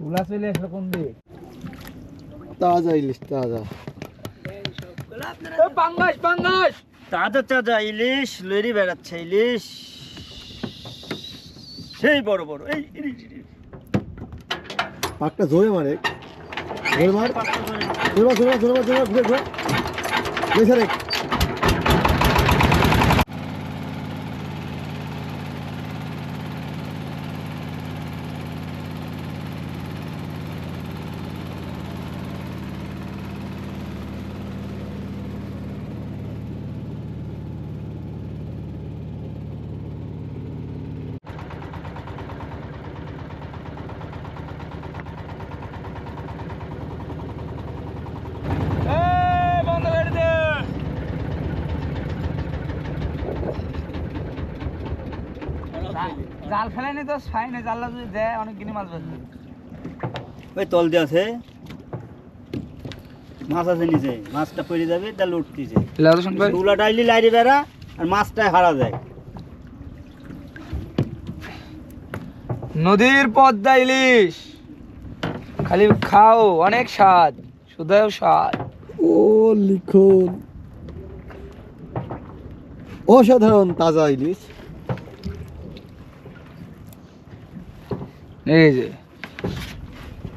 তুলা চলে আসলো কোন দিক? তাজা ইলিশ তাজা। পাঙ্গাস পাঙ্গাস তাজা তাজা ইলিশ লরি বেড়াচ্ছে ইলিশ। সেই বড় বড় এই। পাকটা জোরে মারে। জোরে মার। জোরে মার জোরে মার জোরে মার ঘুরে ঘুরে। জাল ফেলাইনি তো ছাই যদি দেয় অনেক কিনে মাছ বাঁচবে ওই তল দিয়ে আছে। মাছ আছে নিচে মাছটা পড়ে যাবে তা লুটতিছে তুলা ডাইলি লাইরে বেড়া আর মাছটাই হারা যায়। নদীর পদ্মা ইলিশ। খালি খাও অনেক স্বাদ শুধু স্বাদ। ও লিখুন। অসাধারণ তাজা ইলিশ। এই যে।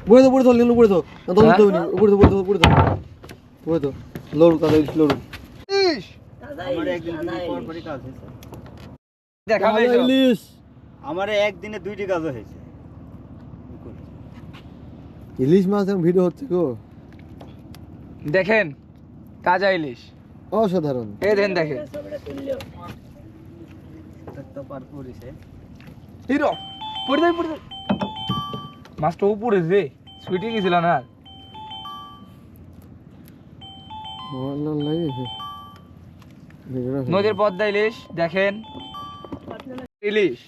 উপরে তো উপরে তো লিখুন উপরে তো। না তো। উপরে উপরে উপরে তো। উপরে তো। লড়ু লড়ু আমার একদিন পর পরই কাজ হয়েছে। দেখাবে তাজা ইলিশ। আমার একদিনে দুইটি কাজ হয়েছে। ইলিশ মাছ এখন ভিডিও হচ্ছে গো। দেখেন তাজা ইলিশ। অসাধারণ। এই দেন দেখেন। তো পার হিরো পড়ে যাই পড়ে মাছটা উপরে যে সুইটি গেছিল না নদীর পদ্মা ইলিশ দেখেন। ইলিশ।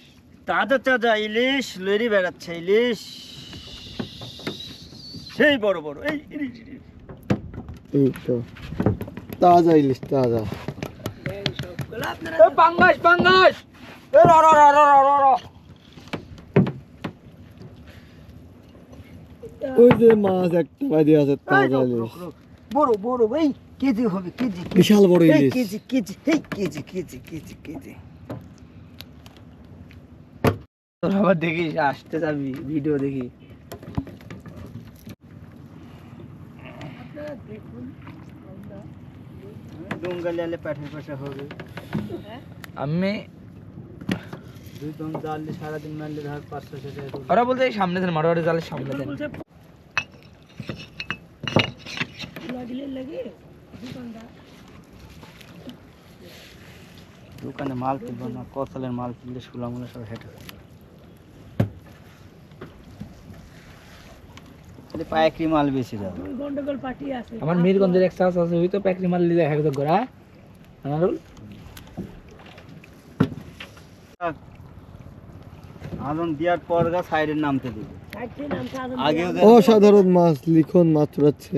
তাজা তাজা ইলিশ লরি বেড়াচ্ছে ইলিশ। সেই বড় বড় এই। এই তো। তাজা ইলিশ তাজা। পাঙ্গাস পাঙ্গাস। র র র র র র। ওই যে মাছ একটা বাদি আছে তাজা ইলিশ রোক, রোক। বড় বড় এই কেজি হবে কেজি কেজি। বিশাল বড় ইলিশ। কেজি কেজি এই কেজি কেজি কেজি কেজি। তোর আবার দেখিস আসতে যাবি ভিডিও দেখি। ডুঙ্গালি আলে পাশে হবে। আমি দুই দম জানলে সারাদিন মারলে ধর পাঁচশো ওরা বলতে সামনে দেন মারোয়ারি জালের সামনে দেন। দোকানে মাল তুলবো না কতলের মাল তুললে সুলামুলা সব হেঁটে পায়করি মাল বেশি যাবে আমার মিরগঞ্জের এক চাষ আছে ওই তো মাল লিলে এক গোড়া আনারুল? আলম দেওয়ার পর গা সাইডের নামতে দিবে। আগেও যে- অসাধারণ মাছ লিখন মাছ চড়াচ্ছে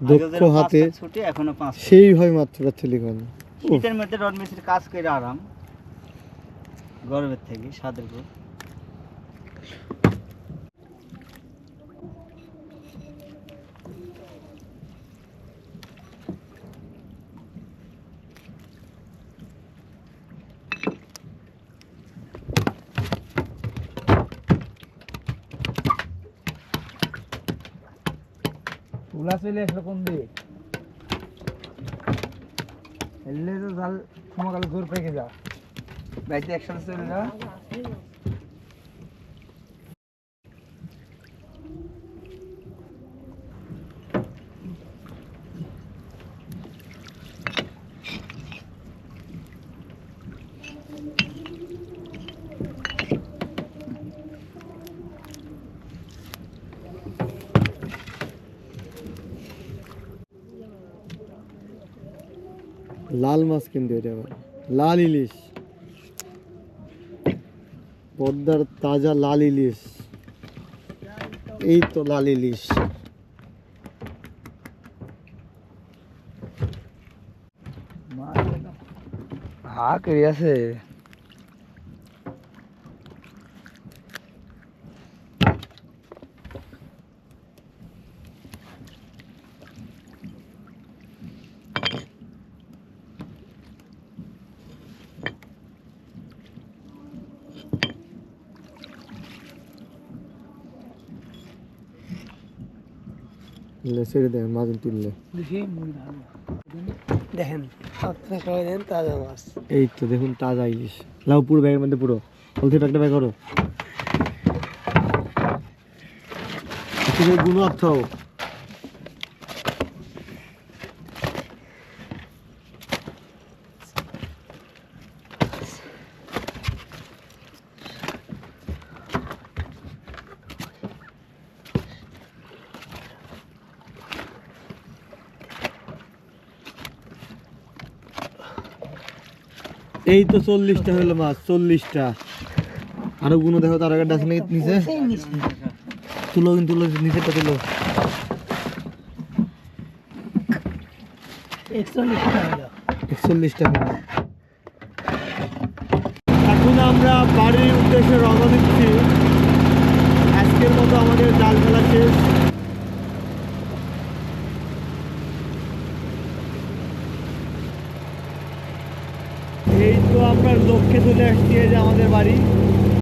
দক্ষ হাতে ছুটি এখনও পাঁচ সেইভাবে মাছ চড়াচ্ছে লিখন শীতের মধ্যে রড মিস্ত্রির কাজ করে আরাম। গরমের থেকে সাদের তুলা চলে আসলো কোন দিক? এলে তো জাল সমকালে জোর পেকে যা। বাইতে একসাথে চলে যা। লাল মাছ কিন্তু এটা আবার লাল ইলিশ। পদ্মার তাজা লাল ইলিশ। এই তো লাল ইলিশ। হা কেড়ে আছে। ছেড়ে দেন মাজন তুললে। দেখি দেখেন আপনারা সবাই দেন তাজা মাছ। এই তো দেখুন তাজা ইলিশ লাউ পুরো ব্যাগের মধ্যে পুরো। হলদি একটা ব্যাগ করো গুণ রাখতে এই তো চল্লিশটা হলো মাছ চল্লিশটা। আরও গুণ দেখো তার আগে নাকি নিচে? তুলো কিন্তু তুলো নিচেটা তুলো। একচল্লিশটা হলো। এখন আমরা বাড়ির উদ্দেশ্যে রওনা দিচ্ছি। আজকের মতো আমাদের জাল ফেলা শেষ। লক্ষ্যে চলে আসছি যে আমাদের বাড়ি।